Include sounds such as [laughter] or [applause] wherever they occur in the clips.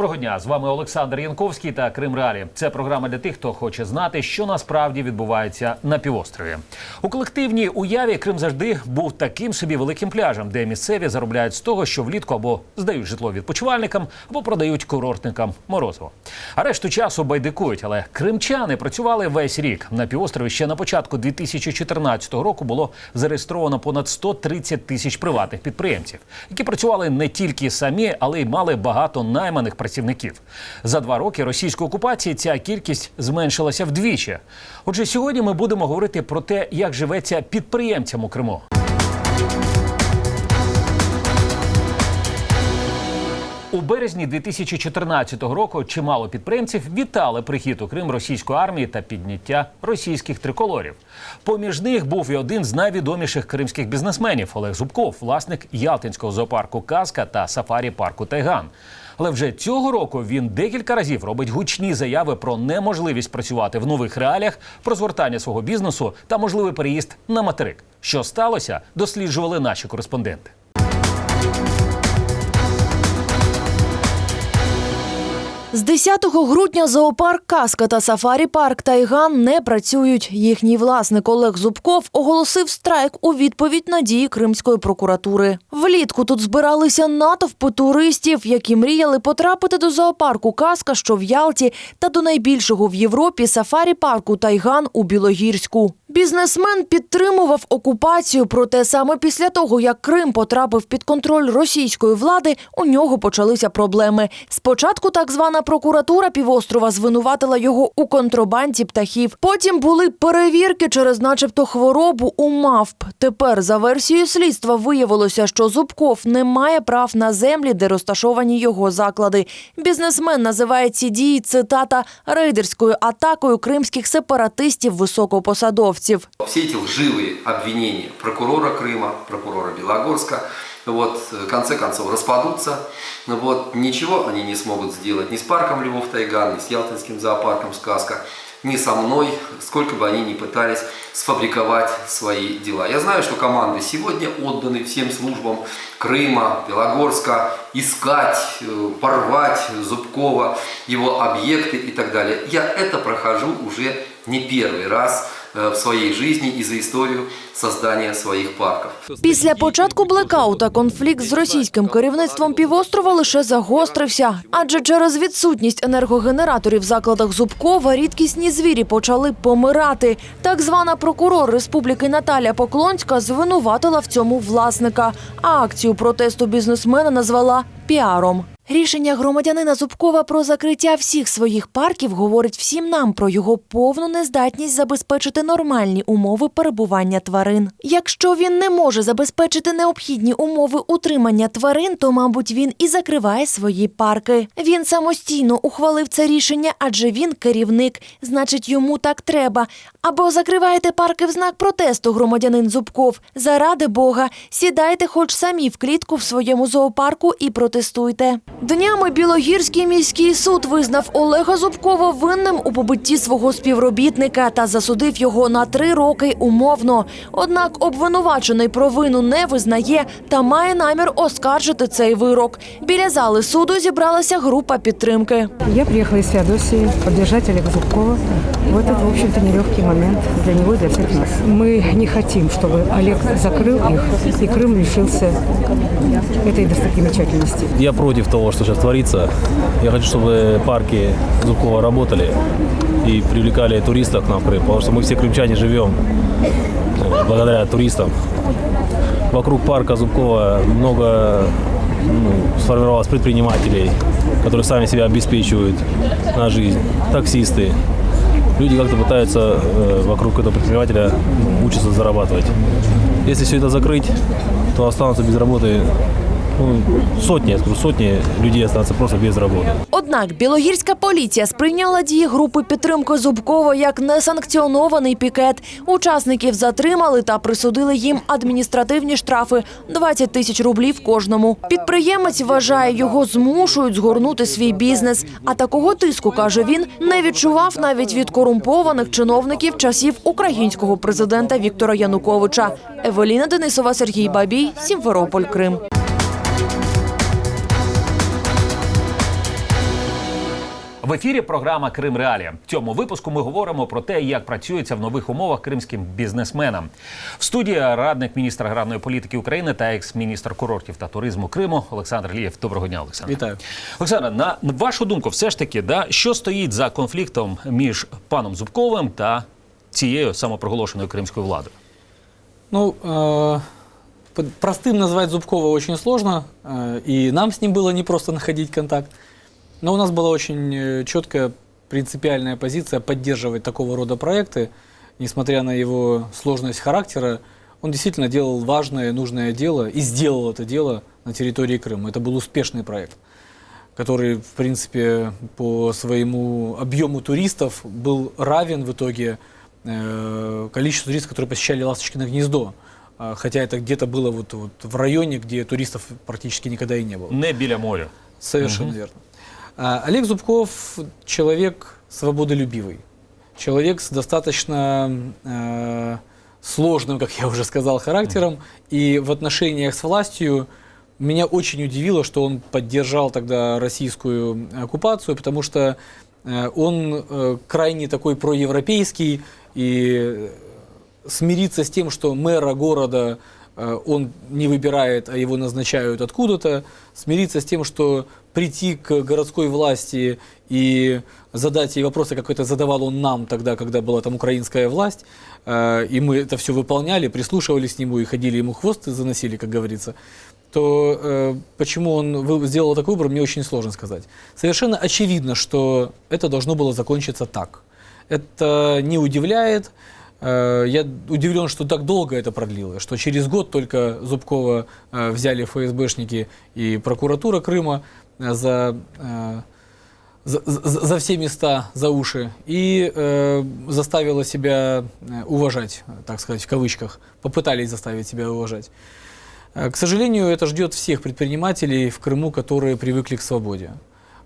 profe. Дня! З вами Олександр Янковський та Крим Реалі. Це програма для тих, хто хоче знати, що насправді відбувається на півострові. У колективній уяві Крим завжди був таким собі великим пляжем, де місцеві заробляють з того, що влітку або здають житло відпочивальникам, або продають курортникам морозиво. А решту часу байдикують. Але кримчани працювали весь рік. На півострові ще на початку 2014 року було зареєстровано понад 130 тисяч приватних підприємців, які працювали не тільки самі, але й мали багато найманих працівників. За два роки російської окупації ця кількість зменшилася вдвічі. Отже, сьогодні ми будемо говорити про те, як живеться підприємцям у Криму. У березні 2014 року чимало підприємців вітали прихід у Крим російської армії та підняття російських триколорів. Поміж них був і один з найвідоміших кримських бізнесменів Олег Зубков, власник Ялтинського зоопарку Казка та сафарі парку Тайган. Але вже цього року він декілька разів робить гучні заяви про неможливість працювати в нових реаліях, про звертання свого бізнесу та можливий переїзд на материк. Що сталося, досліджували наші кореспонденти. З 10 грудня зоопарк Казка та сафарі парк Тайган не працюють. Їхній власник Олег Зубков оголосив страйк у відповідь на дії Кримської прокуратури. Влітку тут збиралися натовпи туристів, які мріяли потрапити до зоопарку Казка, що в Ялті, та до найбільшого в Європі сафарі парку Тайган у Білогірську. Бізнесмен підтримував окупацію, проте саме після того, як Крим потрапив під контроль російської влади, у нього почалися проблеми. Спочатку так звана прокуратура півострова звинуватила його у контрабанді птахів. Потім були перевірки через, начебто, хворобу у мавп. Тепер, за версією слідства, виявилося, що Зубков не має прав на землі, де розташовані його заклади. Бізнесмен називає ці дії цитата рейдерською атакою кримських сепаратистів високопосадовців. Все эти лживые обвинения прокурора Крыма, прокурора Белогорска, вот, в конце концов распадутся. Вот, ничего они не смогут сделать ни с парком Львов Тайган, ни с Ялтинским зоопарком «Сказка», ни со мной, сколько бы они ни пытались сфабриковать свои дела. Я знаю, что команды сегодня отданы всем службам Крыма, Белогорска, искать, э, порвать Зубкова, его объекты и так далее. Я это прохожу уже не первый раз в своей жизни и за историю создания своих парков. Після початку блекаута конфлікт з російським керівництвом півострова лише загострився, адже через відсутність енергогенераторів в закладах Зубкова рідкісні звірі почали помирати. Так звана прокурор республіки Наталя Поклонська звинуватила в цьому власника, а акцію протесту бізнесмена назвала піаром. Рішення громадянина Зубкова про закриття всіх своїх парків говорить всім нам про його повну нездатність забезпечити нормальні умови перебування тварин. Якщо він не може забезпечити необхідні умови утримання тварин, то, мабуть, він і закриває свої парки. Він самостійно ухвалив це рішення, адже він керівник, значить, йому так треба. Або закриваєте парки в знак протесту, громадянин Зубков. Заради Бога, сідайте хоч самі в клітку в своєму зоопарку і протестуйте. Днями Білогірський міський суд визнав Олега Зубкова винним у побитті свого співробітника та засудив його на три роки умовно. Однак обвинувачений провину не визнає та має намір оскаржити цей вирок. Біля зали суду зібралася група підтримки. Я приехала из Феодосии поддержать Олега Зубкова в этот, в общем-то, нелегкий момент для него и для всех нас. Мы не хотим, чтобы Олег закрыл их, и Крым лишился этой достопримечательности. Я против того, что сейчас творится. Я хочу, чтобы парки Зубкова работали и привлекали туристов к нам в Крым, потому что мы все крымчане живем э, благодаря туристам. Вокруг парка Зубкова много ну, сформировалось предпринимателей, которые сами себя обеспечивают на жизнь, таксисты. Люди как-то пытаются э, вокруг этого предпринимателя учиться зарабатывать. Если все это закрыть, то останутся без работы ну, сотни, я скажу, сотни людей останутся просто без работы. Однак білогірська поліція сприйняла дії групи підтримки Зубкова як несанкціонований пікет. Учасників затримали та присудили їм адміністративні штрафи 20 тисяч рублів кожному. Підприємець вважає, його змушують згорнути свій бізнес. А такого тиску каже він не відчував навіть від корумпованих чиновників часів українського президента Віктора Януковича. Евеліна Денисова, Сергій Бабій, Сімферополь, Крим. В ефірі програма Крим Реалія. В цьому випуску ми говоримо про те, як працюється в нових умовах кримським бізнесменам. В студії радник міністра аграрної політики України та екс-міністр курортів та туризму Криму Олександр Лієв. Доброго дня, Олександр. Вітаю. Олександр, на вашу думку, все ж таки, да, що стоїть за конфліктом між паном Зубковим та цією самопроголошеною кримською владою? Ну, под- простым назвать Зубкова очень сложно, э, и нам с ним было непросто находить контакт. Но у нас была очень э, четкая принципиальная позиция поддерживать такого рода проекты, несмотря на его сложность характера. Он действительно делал важное, нужное дело и сделал это дело на территории Крыма. Это был успешный проект, который, в принципе, по своему объему туристов был равен в итоге э, количеству туристов, которые посещали Ласточкино гнездо. А, Хотя это где-то было вот, вот в районе, где туристов практически никогда и не было. Не біля моря. Совершенно верно. А, Олег Зубков человек свободолюбивый, человек с достаточно э, сложным, как я уже сказал, характером. И в отношениях с властью меня очень удивило, что он поддержал тогда российскую оккупацию, потому что он э, крайне такой проевропейский и смириться с тем, что мэра города э, он не выбирает, а его назначают откуда-то, смириться с тем, что прийти к городской власти и задать ей вопросы, как это задавал он нам тогда, когда была там украинская власть, э, и мы это все выполняли, прислушивались к нему и ходили ему хвост и заносили, как говорится, то э, почему он сделал такой выбор, мне очень сложно сказать. Совершенно очевидно, что это должно было закончиться так. Это не удивляет. Э, Я удивлен, что так долго это продлилось, что через год только Зубкова э, взяли ФСБшники и прокуратура Крыма э, за, за, за- все места, за уши, и заставила себя уважать, так сказать, в кавычках, попытались заставить себя уважать. К сожалению, это ждет всех предпринимателей в Крыму, которые привыкли к свободе.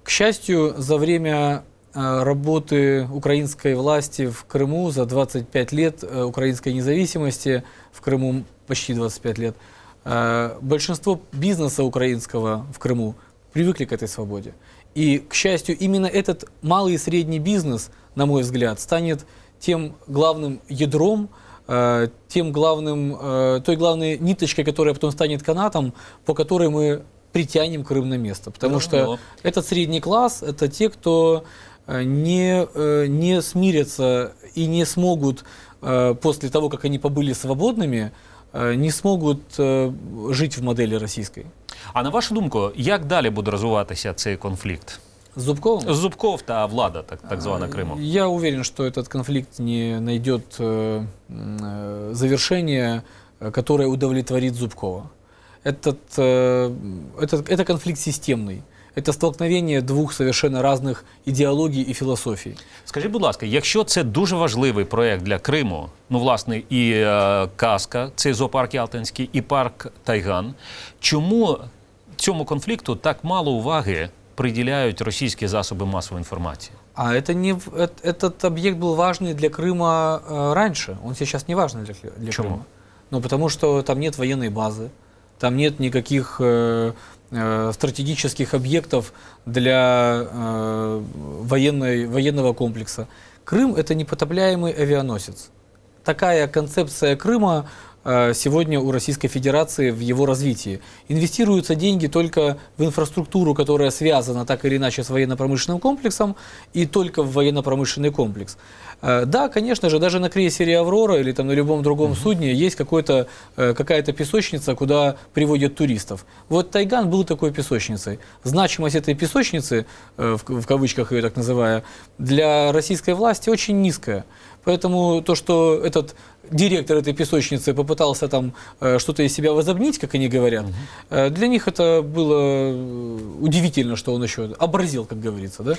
К счастью, за время работы украинской власти в Крыму, за 25 лет э, украинской независимости, в Крыму почти 25 лет, э, большинство бизнеса украинского в Крыму привыкли к этой свободе. И, к счастью, именно этот малый и средний бизнес, на мой взгляд, станет тем главным ядром, э, тем главным, э, той главной ниточкой, которая потом станет канатом, по которой мы притянем Крым на место. Потому Здорово. что этот средний класс – это те, кто э, не, э, не смирятся и не смогут э, после того, как они побыли свободными, э, не смогут э, жить в модели российской. А на вашу думку, як далі буде розвиватися цей конфлікт? С Зубковым? Зубков та влада, так, так звана Криму. Я уверен, что этот конфликт не найдет э, э, завершения, э, которое удовлетворит Зубкова. Этот, э, этот, это конфликт системный Это столкновение двух совершенно разных идеологий и философий. Скажіть, будь ласка, якщо це дуже важливий проєкт для Криму, ну власне і е, Каска, цей зоопарк Ялтинський, і парк Тайган, чому цьому конфлікту так мало уваги приділяють російські засоби масової інформації? А это не, в- эт- этот объект был важный для Крыма э, раньше. Он сейчас не важный для, Кли- для Почему? Крыма. Ну, потому что там нет военной базы, там нет никаких э, э, стратегических объектов для э, военной, военного комплекса. Крым – это непотопляемый авианосец. Такая концепция Крыма э, сегодня у Российской Федерации в его развитии. Инвестируются деньги только в инфраструктуру, которая связана так или иначе с военно-промышленным комплексом, и только в военно-промышленный комплекс. Э, Да, конечно же, даже на крейсере «Аврора» или там на любом другом судне есть э, какая-то песочница, куда приводят туристов. Вот Тайган был такой песочницей. Значимость этой песочницы, э, в, в кавычках ее так называя, для российской власти очень низкая. Поэтому то, что этот директор этой песочницы попытался там э, что-то из себя возобнить, как они говорят, э, для них это было э, удивительно, что он еще образил, как говорится, да?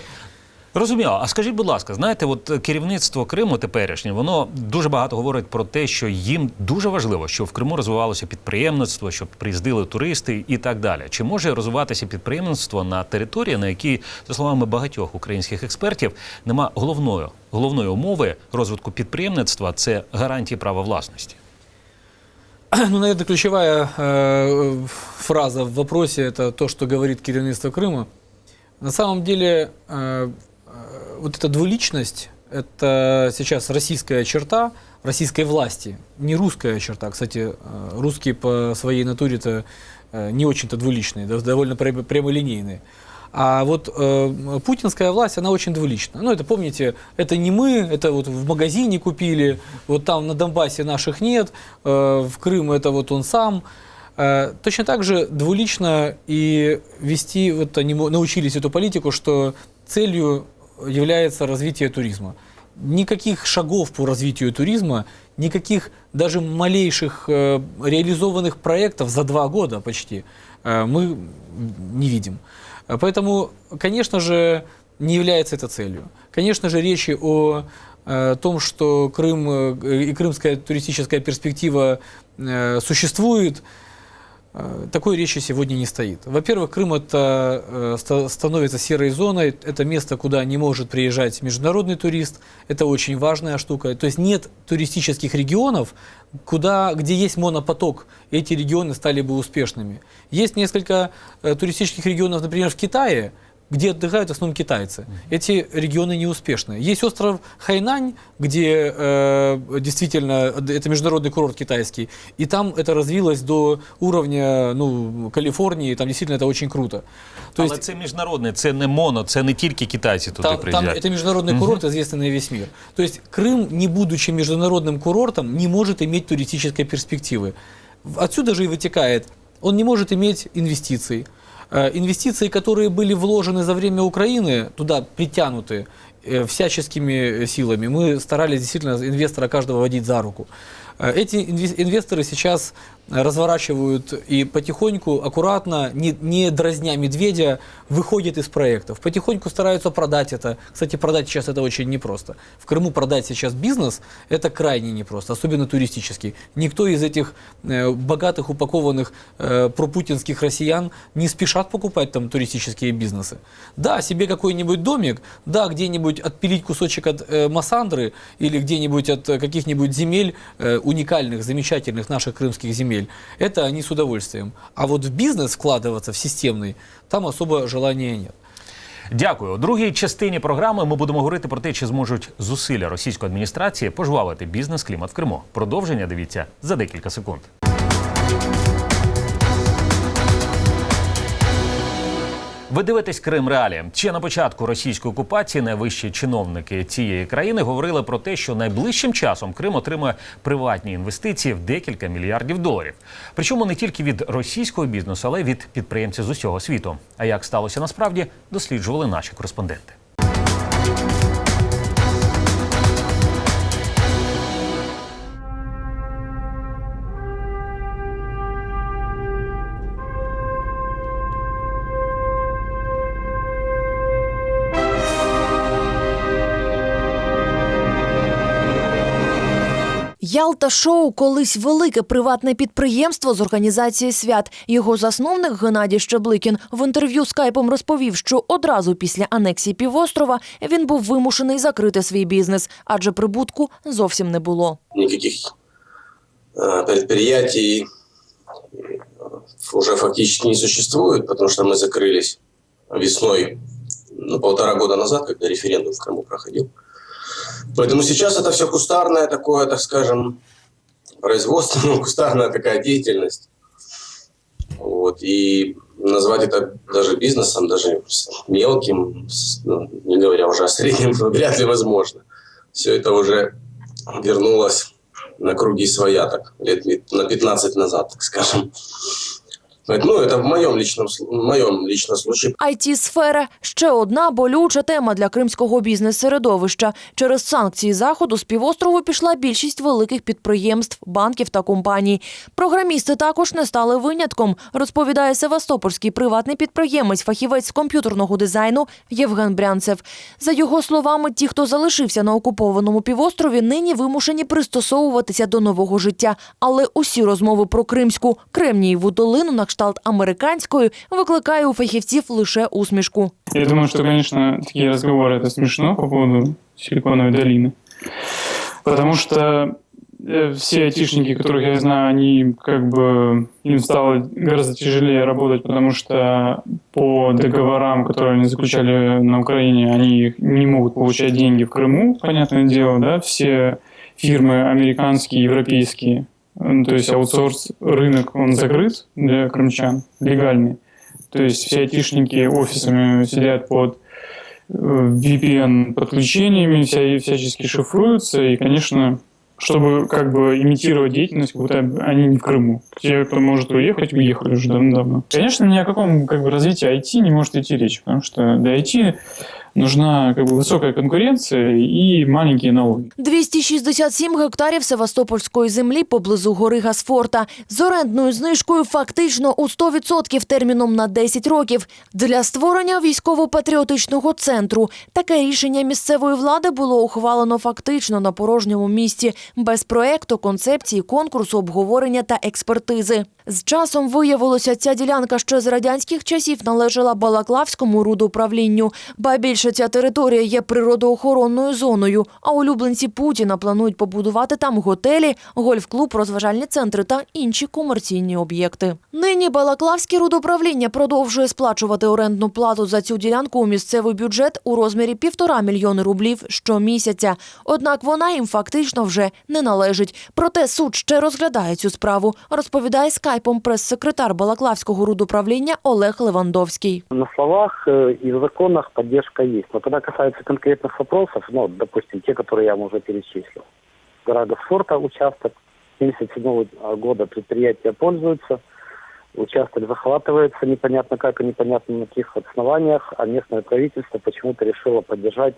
Розуміло. А скажіть, будь ласка, знаєте, от е, керівництво Криму теперішнє, воно дуже багато говорить про те, що їм дуже важливо, щоб в Криму розвивалося підприємництво, щоб приїздили туристи і так далі. Чи може розвиватися підприємництво на території, на якій, за словами багатьох українських експертів, нема головної головної умови розвитку підприємництва це гарантії права власності? [clears throat] Ну, наверное, ключевая э, фраза в вопросе – это то, что говорит керівництво Крыма. На самом деле, э, вот эта двуличность, это сейчас российская черта российской власти, не русская черта. Кстати, э, русские по своей натуре-то э, не очень-то двуличные, довольно пря- прямолинейные. А вот э, путинская власть, она очень двулична. Ну, это, помните, это не мы, это вот в магазине купили, вот там на Донбассе наших нет, э, в Крым это вот он сам. Э, точно так же двулично и вести, вот они научились эту политику, что целью является развитие туризма. Никаких шагов по развитию туризма, никаких даже малейших э, реализованных проектов за два года почти э, мы не видим. Поэтому, конечно же, не является это целью. Конечно же, речи о э, том, что Крым э, и крымская туристическая перспектива э, существует, Такой речи сегодня не стоит. Во-первых, Крым это э, ста- становится серой зоной, это место, куда не может приезжать международный турист, это очень важная штука. То есть нет туристических регионов, куда, где есть монопоток, эти регионы стали бы успешными. Есть несколько э, туристических регионов, например, в Китае, где отдыхают в основном китайцы. Эти регионы неуспешные. Есть остров Хайнань, где э, действительно это международный курорт китайский, и там это развилось до уровня ну, Калифорнии, там действительно это очень круто. То Але це міжнародне, це не моно, це не тільки китайці туди там, там приїжджають. это международный курорт, известный на весь мир. То есть Крым, не будучи международным курортом, не может иметь туристической перспективы. В- Отсюда же и вытекает, он не может иметь инвестиций. Э, Инвестиции, которые были вложены за время Украины, туда притянуты э, всяческими силами. Мы старались действительно инвестора каждого водить за руку. Э, Эти инвес- инвесторы сейчас э, разворачивают и потихоньку, аккуратно, не, не дразня медведя, выходят из проектов. Потихоньку стараются продать это. Кстати, продать сейчас это очень непросто. В Крыму продать сейчас бизнес – это крайне непросто, особенно туристический. Никто из этих э, богатых, упакованных э, пропутинских россиян не спешат покупать там туристические бизнесы. Да, себе какой-нибудь домик, да, где-нибудь отпилить кусочек от э, Массандры или где-нибудь от э, каких-нибудь земель э, уникальных, замечательных наших крымских земель, это они с удовольствием. А вот в бизнес вкладываться, в системный, там особо желания нет. Дякую. У другій частині програми ми будемо говорити про те, чи зможуть зусилля російської адміністрації пожвавити бізнес-клімат в Криму. Продовження дивіться за декілька секунд. Ви дивитесь Крим Реалі. Ще на початку російської окупації найвищі чиновники цієї країни говорили про те, що найближчим часом Крим отримає приватні інвестиції в декілька мільярдів доларів. Причому не тільки від російського бізнесу, але й від підприємців з усього світу. А як сталося насправді, досліджували наші кореспонденти. Ялта Шоу колись велике приватне підприємство з організації свят. Його засновник Геннадій Щебликін в інтерв'ю скайпом розповів, що одразу після анексії півострова він був вимушений закрити свій бізнес, адже прибутку зовсім не було. никаких э, предприятий э, уже фактически не существует, потому что мы закрылись весной, ну, полтора года назад, когда референдум в Крыму проходил. Поэтому сейчас это все кустарное такое, так скажем, производственная [laughs] кустарная такая деятельность. Вот, и назвать это даже бизнесом, даже мелким, ну, не говоря уже о среднем, [laughs] вряд ли возможно. Все это уже вернулась на круги своя, так, лет на 15 назад, так скажем. Ну, это в моем личном, в моем личном случае. it сфера ще одна болюча тема для кримського бізнес-середовища. Через санкції заходу з півострову пішла більшість великих підприємств, банків та компаній. Програмісти також не стали винятком, розповідає севастопольський приватний підприємець, фахівець комп'ютерного дизайну Євген Брянцев. За його словами, ті, хто залишився на окупованому півострові, нині вимушені пристосовуватися до нового життя. Але усі розмови про кримську Кремнієву долину на кшталт американської викликає у фахівців лише усмішку. Я думаю, что, конечно, такие разговоры это смешно по поводу Силиконовой долины. Потому что э, все айтишники, которых я знаю, они как бы им стало гораздо тяжелее работать, потому что по договорам, которые они заключали на Украине, они не могут получать деньги в Крыму, понятное дело, да, все фирмы американские, европейские, ну, то есть аутсорс рынок, он закрыт для крымчан, легальный. То есть все айтишники офисами сидят под VPN-подключениями, вся, всячески шифруются, и, конечно, чтобы как бы имитировать деятельность, как будто они не в Крыму. Те, кто может уехать, уехали уже давно-давно. Конечно, ни о каком как бы, развитии IT не может идти речь, потому что для IT нужна как бы, высокая конкуренция и маленькие налоги. 267 гектарів севастопольської землі поблизу гори Гасфорта з орендною знижкою фактично у 100% терміном на 10 років для створення військово-патріотичного центру. Таке рішення місцевої влади було ухвалено фактично на порожньому місці, без проекту, концепції, конкурсу, обговорення та експертизи. З часом виявилося, ця ділянка ще з радянських часів належала Балаклавському рудоуправлінню. Ба більше ця територія є природоохоронною зоною. А улюбленці Путіна планують побудувати там готелі, гольф-клуб, розважальні центри та інші комерційні об'єкти. Нині Балаклавське рудоуправління продовжує сплачувати орендну плату за цю ділянку у місцевий бюджет у розмірі півтора мільйони рублів щомісяця. Однак вона їм фактично вже не належить. Проте суд ще розглядає цю справу, розповідає скайпом прес-секретар Балаклавського рудоуправління Олег Левандовський. На словах и в законах поддержка есть. Но когда касается конкретных вопросов, ну, допустим, те, которые я вам уже перечислил. Гора Госфорта участок, 1977 года предприятие пользуется, участок захватывается непонятно как и непонятно на каких основаниях, а местное правительство почему-то решило поддержать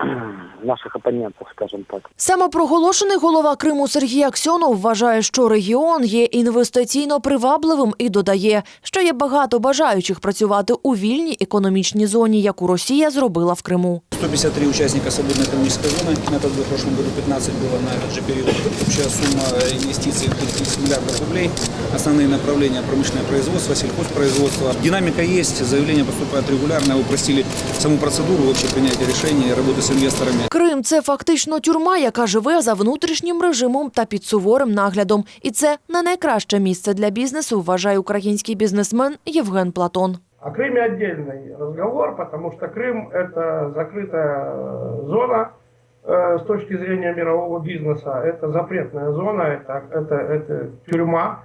[clears throat] наших оппонентов, скажем так. Самопроголошений голова Криму Сергій Аксьонов вважає, що регіон є інвестиційно привабливим і додає, що є багато бажаючих працювати у вільній економічній зоні, яку Росія зробила в Криму. 153 участника свободной экономической зоны. На этот год, в прошлом году 15 было на этот же период. Общая сумма инвестиций 30 миллиардов рублей. Основные направления промышленное производство, сельхозпроизводство. Динамика есть, заявления поступают регулярно. Упростили саму процедуру вообще принятия решений, работы с инвесторами. Крим це фактично тюрма, яка живе за внутрішнім режимом та під суворим наглядом. І це не найкраще місце для бізнесу, вважає український бізнесмен Євген Платон. О Крыме отдельный разговор, потому что Крым – это закрытая э, зона э, с точки зрения мирового бизнеса. Это запретная зона, это, это, это тюрьма,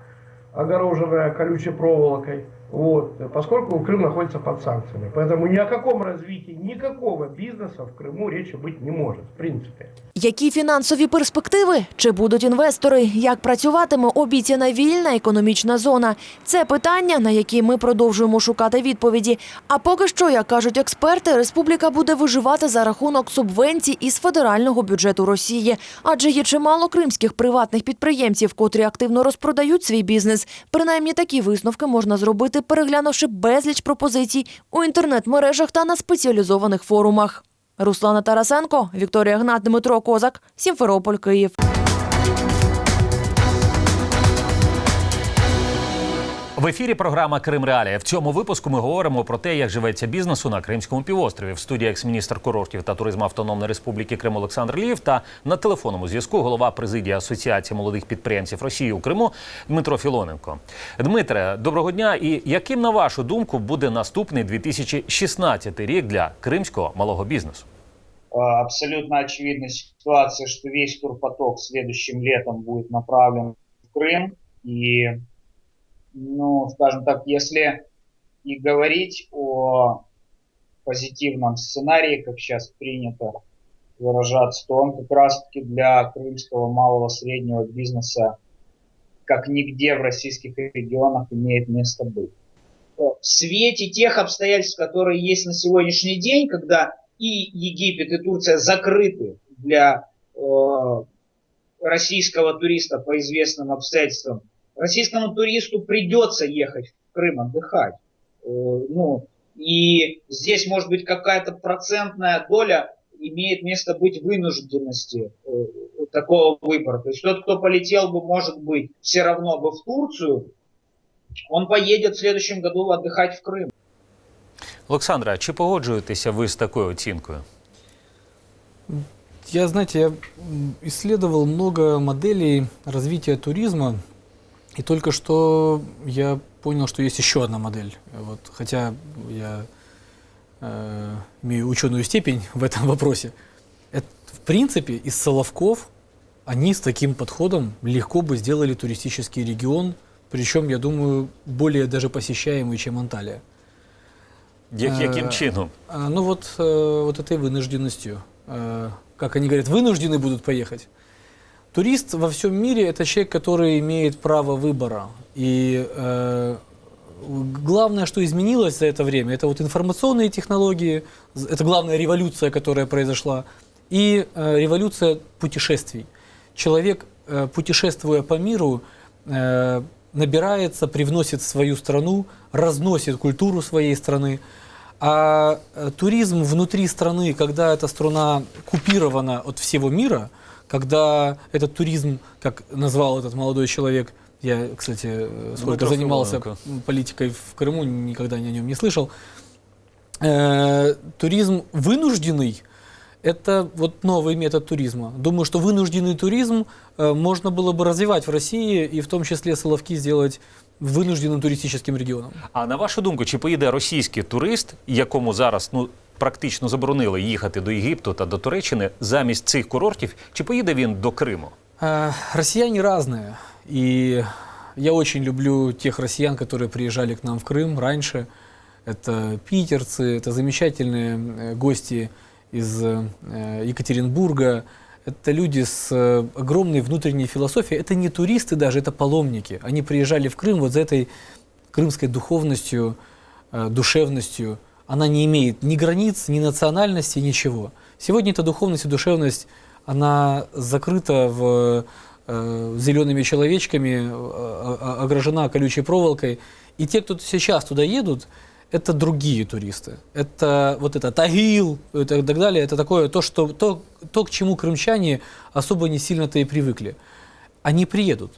огороженная колючей проволокой. Вот, поскольку Крым находится под санкциями. Поэтому ни о каком развитии никакого бизнеса в Крыму речи быть не может, в принципе. Які фінансові перспективи? Чи будуть інвестори? Як працюватиме обіцяна вільна економічна зона? Це питання, на які ми продовжуємо шукати відповіді. А поки що, як кажуть експерти, республіка буде виживати за рахунок субвенцій із федерального бюджету Росії, адже є чимало кримських приватних підприємців, котрі активно розпродають свій бізнес. Принаймні такі висновки можна зробити, переглянувши безліч пропозицій у інтернет-мережах та на спеціалізованих форумах. Руслана Тарасенко, Вікторія Гнат, Дмитро Козак, Сімферополь, Київ. В ефірі програма Крим Реалія. В цьому випуску ми говоримо про те, як живеться бізнесу на Кримському півострові. В студії екс-міністр курортів та туризму Автономної Республіки Крим Олександр Ліїв та на телефонному зв'язку голова президії Асоціації молодих підприємців Росії у Криму Дмитро Філоненко. Дмитре, доброго дня. І яким на вашу думку буде наступний 2016 рік для кримського малого бізнесу? Абсолютно очевидна ситуация, что весь турпоток следующим летом будет направлен в Крым. И, ну, скажем так, если и говорить о позитивном сценарии, как сейчас принято выражаться, то он как раз-таки для крымского малого среднего бизнеса как нигде в российских регионах имеет место быть. В свете тех обстоятельств, которые есть на сегодняшний день, когда и Египет, и Турция закрыты для э, российского туриста по известным обстоятельствам. Российскому туристу придется ехать в Крым отдыхать. Э, ну, и здесь, может быть, какая-то процентная доля имеет место быть вынужденности э, такого выбора. То есть тот, кто полетел бы, может быть, все равно бы в Турцию, он поедет в следующем году отдыхать в Крым. Олександра, чи погоджуєтеся ви з такою оцінкою? Я, знаете, я исследовал много моделей развития туризма, и только что я понял, что есть еще одна модель. Вот, хотя я э, имею ученую степень [laughs] в этом вопросе. Это, в принципе, из Соловков они с таким подходом легко бы сделали туристический регион, причем, я думаю, более даже посещаемый, чем Анталия. Як, яким Е, чином? А, ну вот, э, вот этой вынужденностью. Э, как они говорят, вынуждены будут поехать. Турист во всем мире это человек, который имеет право выбора. И э, главное, что изменилось за это время, это вот информационные технологии, это главная революция, которая произошла, и э, революция путешествий. Человек, э, путешествуя по миру, э, набирается, привносит в свою страну, разносит культуру своей страны. А э, туризм внутри страны, когда эта страна купирована от всего мира, когда этот туризм, как назвал этот молодой человек, я, кстати, э, сколько Дмитро занимался Филоненко. м, политикой в Крыму, никогда о нем не слышал. Э, туризм вынужденный – это вот новый метод туризма. Думаю, что вынужденный туризм э, можно было бы развивать в России и в том числе Соловки сделать вынужденным туристическим регионом. А на вашу думку, чи поїде російський турист, якому зараз ну практично заборонили їхати до Єгипту та до Туреччини замість цих курортів, чи поїде він до Криму? А, Россияне разные. И я очень люблю тех россиян, которые приезжали к нам в Крым раньше. Это питерцы, это замечательные э, гости из э, Екатеринбурга. Это люди с э, огромной внутренней философией. Это не туристы даже, это паломники. Они приезжали в Крым вот за этой крымской духовностью, э, душевностью. Она не имеет ни границ, ни национальности, ничего. Сегодня эта духовность и душевность, она закрыта в э, зелеными человечками, э, огражена колючей проволокой. И те, кто сейчас туда едут, это другие туристы. Это вот это Тагил и так далее. Это такое то, что, то, то, к чему крымчане особо не сильно-то и привыкли. Они приедут.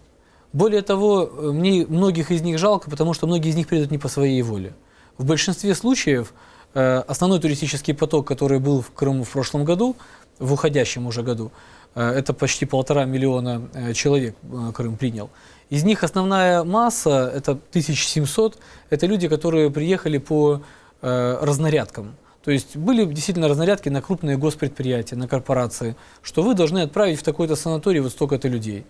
Более того, э, мне многих из них жалко, потому что многие из них приедут не по своей воле. В большинстве случаев э, основной туристический поток, который был в Крыму в прошлом году, в уходящем уже году, э, это почти полтора миллиона э, человек Крым принял. Из них основная масса, это 1700, это люди, которые приехали по разнарядкам. То есть были действительно разнарядки на крупные госпредприятия, на корпорации, что вы должны отправить в такой-то санаторий вот столько-то людей.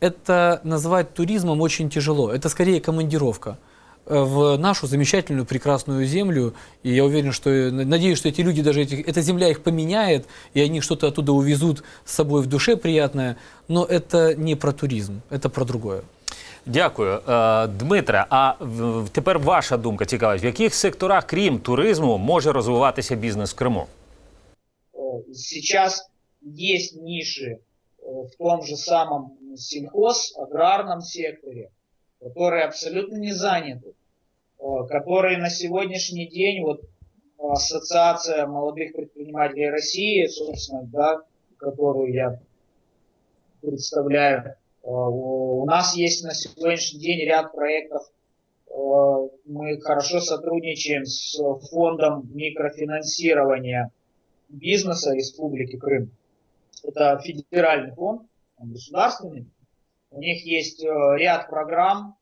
Это назвать туризмом очень тяжело. Это скорее командировка в нашу замечательную, прекрасную землю. И я уверен, что, э, надеюсь, что эти люди, даже эти, эта земля их поменяет, и они что-то оттуда увезут с собой в душе приятное. Но это не про туризм, это про другое. Дякую, Е, Дмитре. А в- в- тепер ваша думка цікавить, в яких секторах, крім туризму, може розвиватися бізнес в Криму? Э, Сейчас есть ниши э, в том же самом сельхоз, аграрном секторе, Которые абсолютно не заняты, э, которые на сегодняшний день, вот Ассоциация молодых предпринимателей России, собственно, да, которую я представляю, э, у нас есть на сегодняшний день ряд проектов. Э, Мы хорошо сотрудничаем с фондом микрофинансирования бизнеса Республики Крым. Это федеральный фонд, он государственный. У них есть э, ряд программ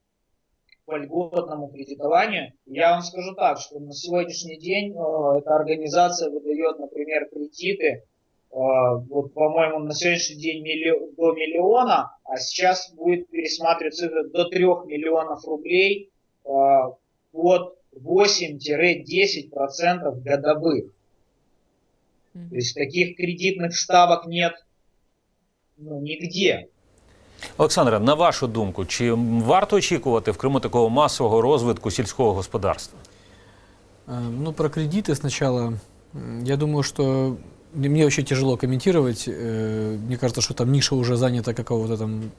по льготному кредитованию. Я вам скажу так, что на сегодняшний день э, эта организация выдает, например, кредиты, э, вот, по-моему, на сегодняшний день милли- до миллиона, а сейчас будет пересматривать цифры до 3 миллионов рублей под 8-10% годовых. То есть таких кредитных ставок нет ну, нигде. Олександре, на вашу думку, чи варто очікувати в Криму такого масового розвитку сільського господарства? Э, Ну, про кредиты сначала. М, Я думаю, что мне мне вообще тяжело комментировать. Э, Мне кажется, что там ниша уже занята какого-то там м,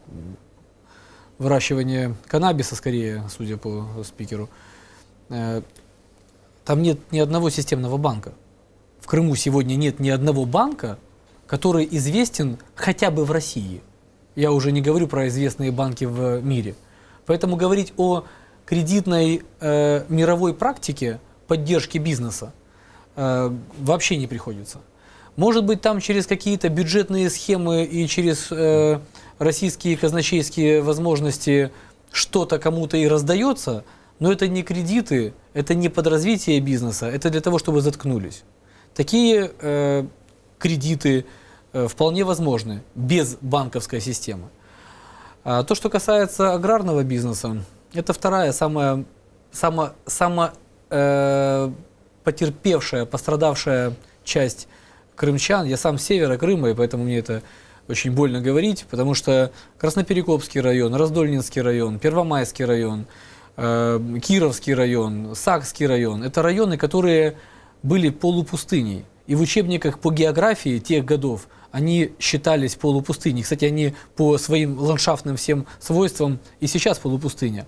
выращивания каннабиса, скорее, судя по спикеру. Э, Там нет ни одного системного банка. В Крыму сегодня нет ни одного банка, который известен хотя бы в России. Я уже не говорю про известные банки в мире. Поэтому говорить о кредитной э, мировой практике поддержки бизнеса э, вообще не приходится. Может быть, там через какие-то бюджетные схемы и через э, российские казначейские возможности что-то кому-то и раздается, но это не кредиты, это не под развитие бизнеса, это для того, чтобы заткнулись. Такие э, кредиты вполне возможны без банковской системы. А то, что касается аграрного бизнеса, это вторая, самая, самая, самая э, потерпевшая, пострадавшая часть крымчан. Я сам с севера Крыма, и поэтому мне это очень больно говорить, потому что Красноперекопский район, Раздольнинский район, Первомайский район, э, Кировский район, Сакский район – это районы, которые были полупустыней. И в учебниках по географии тех годов они считались полупустыней. Кстати, они по своим ландшафтным всем свойствам и сейчас полупустыня.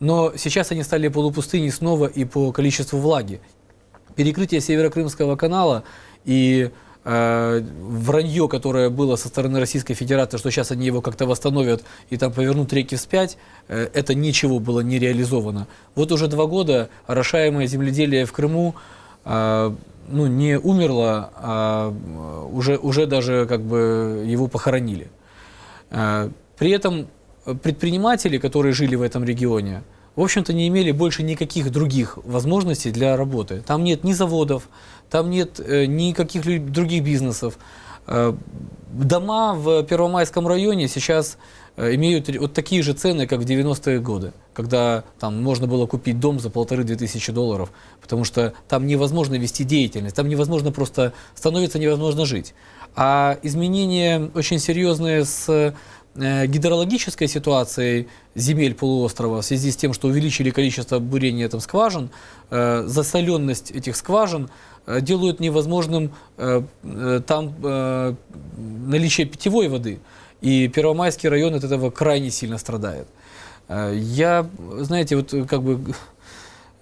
Но сейчас они стали полупустыней снова и по количеству влаги. Перекрытие Северокрымского канала и э, вранье, которое было со стороны Российской Федерации, что сейчас они его как-то восстановят и там повернут реки вспять, э, это ничего было не реализовано. Вот уже два года орошаемое земледелие в Крыму э, ну, не умерло, а уже, уже даже как бы его похоронили. Э, При этом предприниматели, которые жили в этом регионе, в общем-то, не имели больше никаких других возможностей для работы. Там нет ни заводов, там нет э, никаких других бизнесов. Э, дома в Первомайском районе сейчас имеют ре- вот такие же цены, как в 90-е годы, когда там можно было купить дом за полторы-две тысячи долларов, потому что там невозможно вести деятельность, там невозможно просто, становится невозможно жить. А изменения очень серьезные с э, гидрологической ситуацией земель полуострова в связи с тем, что увеличили количество бурения там скважин, э, засоленность этих скважин э, делают невозможным э, э, там э, наличие питьевой воды. И Первомайский район от этого крайне сильно страдает. Э, Я, знаете, вот э, как бы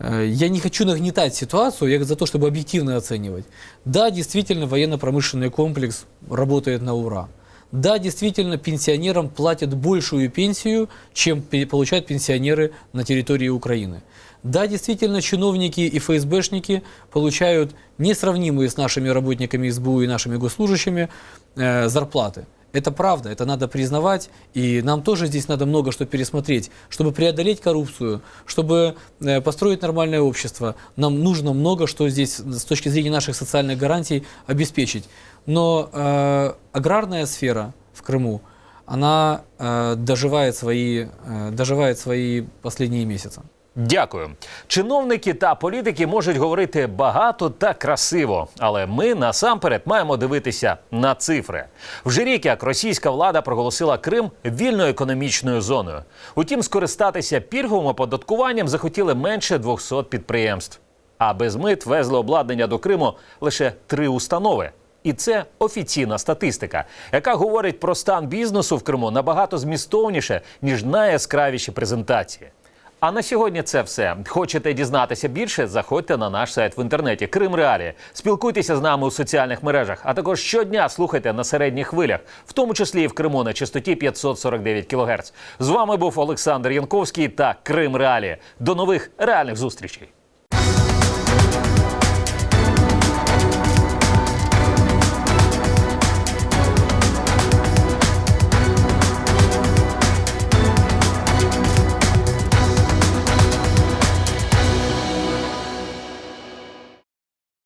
Э, Я не хочу нагнетать ситуацию, я за то, чтобы объективно оценивать. Да, действительно, военно-промышленный комплекс работает на ура. Да, действительно, пенсионерам платят большую пенсию, чем получают пенсионеры на территории Украины. Да, действительно, чиновники и ФСБшники получают несравнимые с нашими работниками СБУ и нашими госслужащими э, зарплаты. Это правда, это надо признавать, и нам тоже здесь надо много что пересмотреть. Чтобы преодолеть коррупцию, чтобы э, построить нормальное общество, нам нужно много что здесь с точки зрения наших социальных гарантий обеспечить. Но э, аграрная сфера в Крыму, она э, доживает, свои, э, доживает свои последние месяцы. Дякую. Чиновники та політики можуть говорити багато та красиво, але ми насамперед маємо дивитися на цифри. Вже рік як російська влада проголосила Крим вільною економічною зоною. Утім, скористатися пільговим оподаткуванням захотіли менше 200 підприємств. А без мит везли обладнання до Криму лише три установи. І це офіційна статистика, яка говорить про стан бізнесу в Криму набагато змістовніше, ніж найяскравіші презентації. А на сьогодні це все. Хочете дізнатися більше? Заходьте на наш сайт в інтернеті Крим Реалі. Спілкуйтеся з нами у соціальних мережах, а також щодня слухайте на середніх хвилях, в тому числі і в Криму на частоті 549 кГц. З вами був Олександр Янковський та Крим Реалі. До нових реальних зустрічей.